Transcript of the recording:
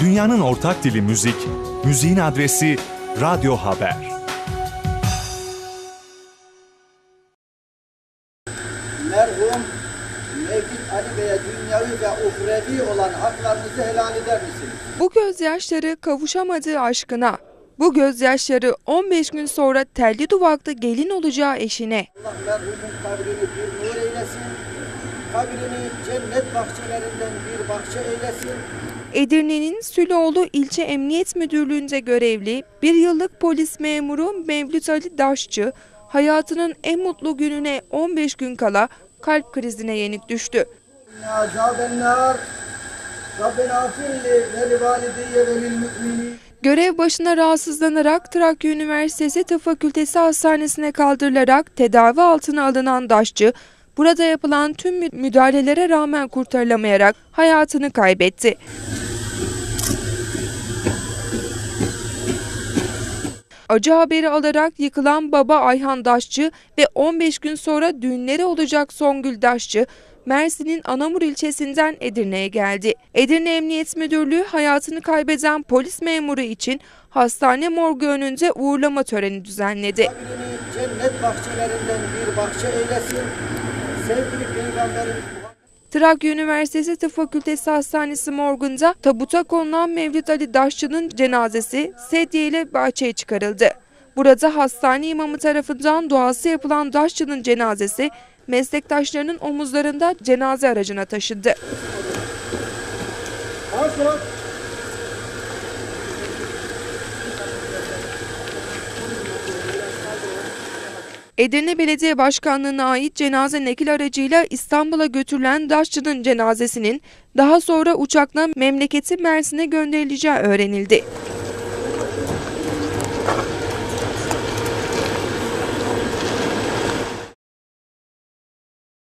Dünyanın ortak dili müzik, müziğin adresi Radyo Haber. merhum Mevlid Ali Bey'e dünyavi ve uhrevi olan haklarınızı helal eder misiniz? Bu gözyaşları kavuşamadığı aşkına, bu gözyaşları 15 gün sonra telli duvakta gelin olacağı eşine, Allah merhumun kabrini bir nur eylesin, kabrini cennet bahçelerinden bir bahçe eylesin. Edirne'nin Süloğlu İlçe Emniyet Müdürlüğü'nde görevli bir yıllık polis memuru Mevlüt Ali Daşçı, hayatının en mutlu gününe 15 gün kala kalp krizine yenik düştü. Görev başına rahatsızlanarak Trakya Üniversitesi Tıp Fakültesi Hastanesi'ne kaldırılarak tedavi altına alınan Daşçı, burada yapılan tüm mü- müdahalelere rağmen kurtarılamayarak hayatını kaybetti. Acı haberi alarak yıkılan baba Ayhan Daşçı ve 15 gün sonra düğünleri olacak Songül Daşçı, Mersin'in Anamur ilçesinden Edirne'ye geldi. Edirne Emniyet Müdürlüğü hayatını kaybeden polis memuru için hastane morgu önünde uğurlama töreni düzenledi. Cennet bahçelerinden bir bahçe eylesin. Sevgili Peygamberimiz Trakya Üniversitesi Tıp Fakültesi Hastanesi morgunda tabuta konulan Mevlüt Ali Daşçı'nın cenazesi sedye ile bahçeye çıkarıldı. Burada hastane imamı tarafından duası yapılan Daşçı'nın cenazesi meslektaşlarının omuzlarında cenaze aracına taşındı. Muhammad Edirne Belediye Başkanlığı'na ait cenaze nakil aracıyla İstanbul'a götürülen Daşçı'nın cenazesinin daha sonra uçakla memleketi Mersin'e gönderileceği öğrenildi.